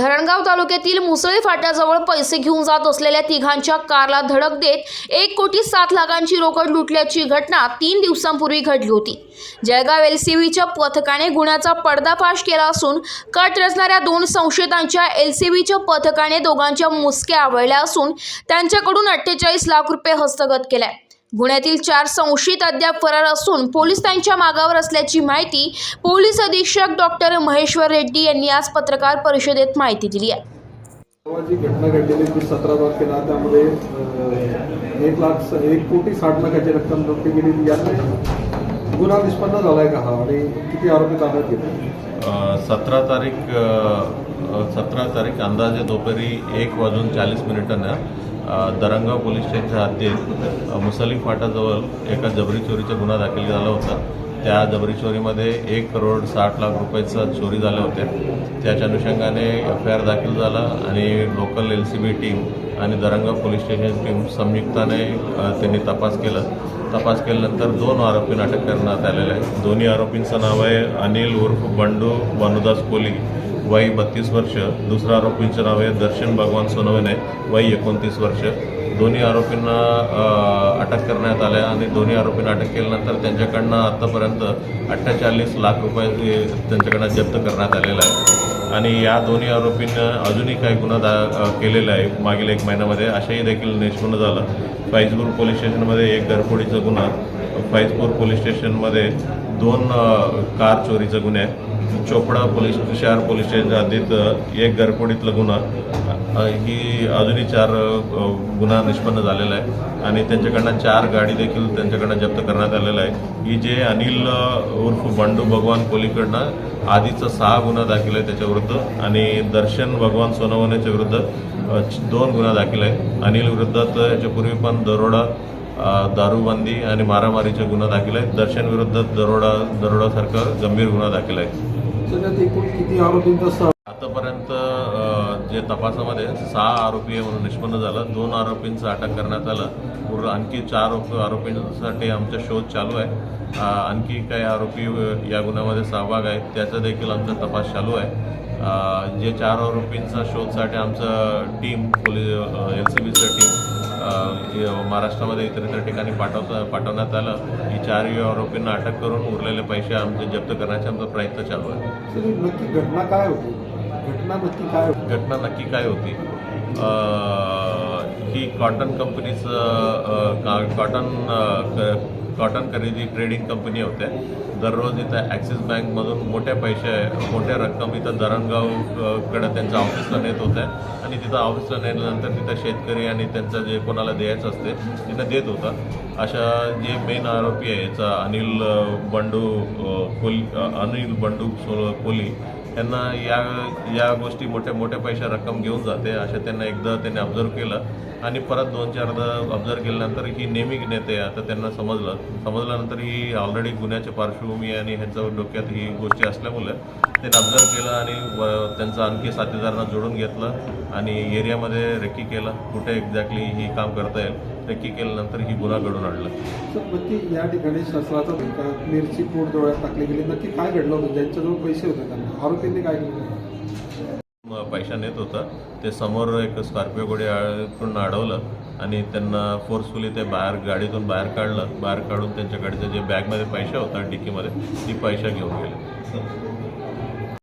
धरणगाव तालुक्यातील मुसळे फाट्याजवळ पैसे घेऊन जात असलेल्या तिघांच्या कारला धडक देत एक कोटी सात लाखांची रोकड लुटल्याची घटना तीन दिवसांपूर्वी घडली होती. जळगाव एलसीबीच्या पथकाने गुन्ह्याचा पडदाफाश केला असून कट रचणाऱ्या दोन संशयितांच्या एलसीबीच्या पथकाने दोघांच्या मुसक्या आवळल्या असून त्यांच्याकडून अठ्ठेचाळीस लाख रुपये हस्तगत केल्या गुन्ह्यातील चार संशयित अद्याप फरार असून पोलीस त्यांच्या मागावर असल्याची माहिती पोलीस अधीक्षक डॉक्टर महेश्वर रेड्डी यांनी आज पत्रकार परिषदेत माहिती दिली आहे. जी घटना घडलेली ती सतरा तारखेला त्यामध्ये एक लाख एक कोटी साठ लाखाची रक्कम जप्त केलेली यात गुन्हा निष्पन्न झालाय का हा? आणि किती आरोपी ताब्यात घेतले? सतरा तारीख सतरा तारीख अंदाजे दुपारी एक वाजून चाळीस मिनिटांना दरंगाव पोलीस स्टेशनच्या हद्दीत अ, मुसली फाटाजवळ एका जबरी चोरीचा गुन्हा दाखल झाला होता. त्या जबरी चोरीमध्ये एक करोड साठ लाख रुपयाचा चोरी झाल्या होत्या त्याच्या अनुषंगाने एफ आय आर दाखल झाला आणि local L C B team आणि दरंगाव पोलीस स्टेशन टीम संयुक्ताने त्यांनी तपास केला. तपास केल्यानंतर दोन आरोपींना अटक करण्यात आलेले आहे दोन्ही आरोपींचं नाव आहे अनिल उर्फ बंडू वनुदास कोली. वय बत्तीस वर्ष दुसरा आरोपींचं नाव आहे दर्शन भगवान सोनवणे वय एकोणतीस वर्ष। दोन्ही आरोपींना अटक करण्यात आल्या आणि दोन्ही आरोपींना अटक केल्यानंतर त्यांच्याकडनं आत्तापर्यंत अठ्ठेचाळीस लाख रुपये त्यांच्याकडनं जप्त करण्यात आलेला आहे. आणि या दोन्ही आरोपींना अजूनही काही गुन्हा दा केलेला आहे मागील एक महिन्यामध्ये. अशाही देखील निष्पन्न झालं. फैजपूर पोलीस स्टेशनमध्ये एक घरफोडीचा गुन्हा फैजपूर पोलीस स्टेशनमध्ये दोन कार चोरीचा गुन्हे चोपडा पोलीस शहर पोलीस स्टेशनच्या हद्दीत एक घरपोडीतला गुन्हा. ही अजूनही चार गुन्हा निष्पन्न झालेला आहे आणि त्यांच्याकडनं चार गाडी देखील त्यांच्याकडनं जप्त करण्यात आलेला आहे ही जे अनिल उर्फ बंडू भगवान कोलीकडनं आधीचा सहा गुन्हा दाखल आहे त्याच्याविरुद्ध आणि दर्शन भगवान सोनवणेच्या विरुद्ध दोन गुन्हा दाखल आहे अनिल विरुद्धात याच्यापूर्वी पण दरोडा दारूबंदी आणि मारामारीचे गुन्हा दाखल आहेत. दर्शन विरुद्ध दरोडा दरोडासारखा गंभीर गुन्हा दाखल आहे आतापर्यंत जे तपासामध्ये सहा आरोपी म्हणून निष्पन्न झालं. दोन आरोपींचं अटक करण्यात आलं. पूर्ण आणखी चार आरोप- आरोपींसाठी आमचा शोध चालू आहे. आणखी काही आरोपी या गुन्ह्यामध्ये सहभाग आहेत. त्याचा देखील आमचा तपास चालू आहे. जे चार आरोपींचा शोधसाठी आमचं टीम पोलीस एल सी बीचं टीम महाराष्ट्रामध्ये इतर इतर ठिकाणी पाठवता पाठवण्यात आलं. ही चारही आरोपींना अटक करून उरलेले पैसे आमचे जप्त करण्याचा आमचा प्रयत्न चालू आहे. ही नक्की घटना काय होती? घटना नक्की काय होती? घटना नक्की काय होती? ही कॉटन कंपनीचं का- कॉटन कॉटन खरेदी ट्रेडिंग कंपनी होत्या दररोज इथं ॲक्सिस बँकमधून मोठ्या पैसे मोठ्या रक्कम इथं धरणगाव त्यांच्या ऑफिसला नेत होत्या आणि तिथं ऑफिसला नेल्यानंतर तिथं शेतकरी आणि त्यांचं जे कोणाला द्यायचं असते तिथं देत होता. अशा जे मेन आरोपी आहे याचा अनिल बंडू कोली अनिल बंडू सो कोली त्यांना या या गोष्टी मोठ्या मोठ्या पैशा रक्कम घेऊन जाते अशा त्यांना एकदा त्यांनी ऑब्झर्व केलं. आणि परत दोन चारदा ऑब्झर्व केल्यानंतर ही नेहमी नेते आता त्यांना समजलं. समजल्यानंतर ही ऑलरेडी गुन्ह्याच्या पार्श्वभूमी आणि ह्यांच्या डोक्यात ही गोष्टी असल्यामुळे त्यांनी ऑब्झर्व केलं आणि त्यांचं आणखी साथीदारांना जोडून घेतलं आणि एरियामध्ये रेकी केलं. कुठे एक्झॅक्टली ही काम करता येईल रेकी केल्यानंतर ही गुन्हा घडून आणलं. नक्की या ठिकाणी शस्त्राचा धक्का मिरची पोट डोळ्यात टाकली गेली. नक्की काय घडलं होतं? ज्यांच्याजवळ पैसे होते त्यांना. आरोपींनी काय केलं? पैसा नेत होता. ते समोर एक स्कॉर्पिओ गाडी कडून अडवलं आणि त्यांना फोर्सफुली ते बाहेर गाडीतून बाहेर काढलं. बाहेर काढून त्यांच्या गाडीचे जे बॅगमध्ये पैसे होता डिकीमध्ये ती पैसा घेऊन गेले.